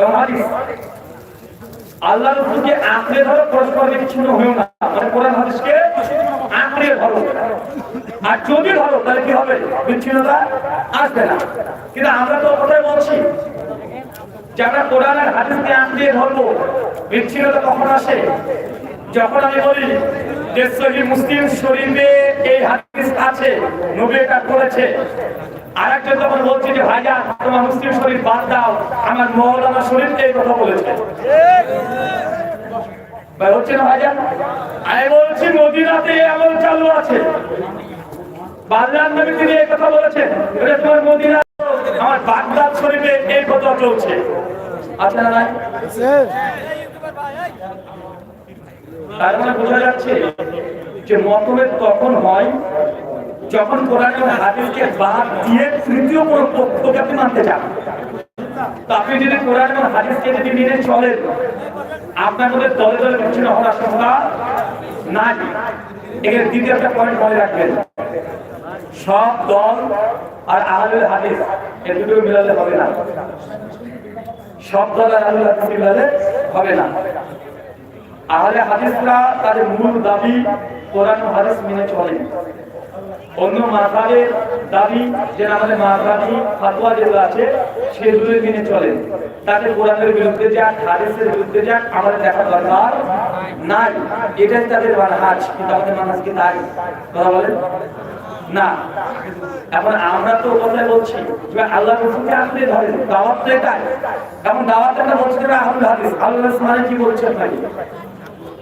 এবং হাদিস আল্লাহ রসুলকে আঁকড়ে ধরো পরস্পর বিচ্ছিন্ন হয়েও না। মানে কোরআন হাদিসকে আঁকড়ে ধরো। আর যদি ধরো, তাহলে কি হবে? বিচ্ছিন্নতা আসবে না। কিন্তু আমরা তো কোথায় বলছি যে আমরা কোরআন আর হাদিসকে আঁকড়ে ধরবো, বিচ্ছিন্নতা কখন আসে? যখন আমি বলি যে সহি মুসলিম শরীফে এই হাদিস আছে, নবী এটা করেছে। আর একজন যখন বলছে যে ভাইয়া তোমার মুসলিম শরীফ বাদ দাও। আমার মৌলানা শরীফ এই কথা বলেছে। ভাই, হচ্ছে না ভাইজান আমি বলছি, মদিনাতে এমন চালু আছে। বাদলার নবী তিনি এই কথা বলেছেন তোমার মদিনা, আমার বাগদাদ শরীফে এই কথা চলছে। আছে না নাই? তার মানে বোঝা যাচ্ছে যে মতভেদ তখন হয়? যখন কোরআন হাদিসকে বাদ দিয়ে তৃতীয় কোনো পক্ষকে আপনি মানতে চান? আপনি যদি কোরআন এবং হাদিসকে যদি মেনে চলেন, আপনার মধ্যে দলে দলে বিচ্ছিন্ন হওয়ার আশঙ্কা নাই। এখানে দ্বিতীয় একটা পয়েন্ট মনে রাখবেন। সব দল আর আহলুল হাদিস এর দুটো মিলালে হবে না। সব দল আর আহলুল হাদিস মিলালে হবে না। আহলে হাদিসরা তাদের মূল দাবি কোরআন হাদিস মেনে চলে। অন্য মাথাবের দাবি যে আমাদের মাথাবি ফাতোয়া যেগুলো আছে সেগুলো মেনে চলে। তাদের কোরআনের বিরুদ্ধে যাক, হাদিসের বিরুদ্ধে যাক, আমাদের দেখা দরকার নাই। এটাই তাদের মানহাজ, কিন্তু আমাদের মানহাজ কি তাই? কথা বলেন? না। এখন আমরা তো কথাই বলছি যে আল্লাহ রসুলকে আপনি ধরেন, দাওয়াত তো এটাই। এখন দাওয়াত একটা যে আহমদ হাদিস। আল্লাহ মানে কি বলছেন ভাই?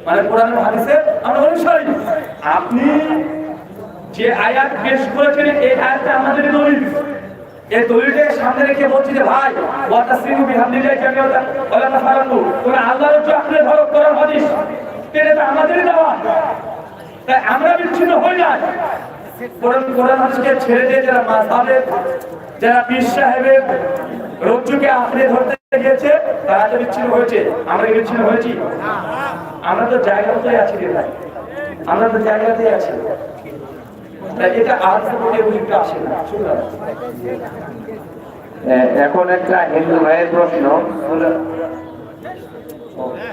মানে কোরআন হাদিসে আমরা অনুসারী আপনি যে আয়াত পেশ করেছেন, এই আয়াতটা আমাদের দলিল। এই দলিলটাকে সামনে রেখে বলছি যে, ভাই ওয়াটা শ্রীমু বিহামদিল্লাহ জামিয়াতা ওলা তাফারাকু তোমরা আল্লাহর উপর আঁকড়ে ধরো, কোরআন, হাদিস। এটা তো আমাদেরই দেওয়া। তাই আমরা বিচ্ছিন্ন হই না কোরআন কোরআন, হাদিসকে ছেড়ে দিয়ে যারা মাযহাবের যারা পীর সাহেবের রজ্জুকে আঁকড়ে ধরতে গিয়েছে, তারা তো বিচ্ছিন্ন হয়েছে। আমরা বিচ্ছিন্ন হয়েছি? আমরা তো জায়গাতেই আছি রে ভাই। আমরা তো জায়গাতেই আছি। আসে না এখন একটা হিন্দু ভাইয়ের প্রশ্ন।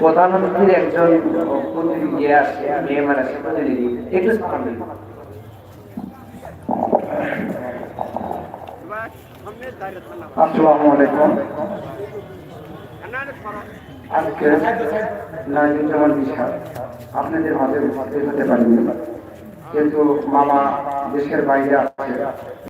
প্রধানমন্ত্রীর একজন মানে আসসালামু আলাইকুম আপনাদের উপস্থিত হতে পারেনি। কিন্তু মামা দেশের বাইরে আছে।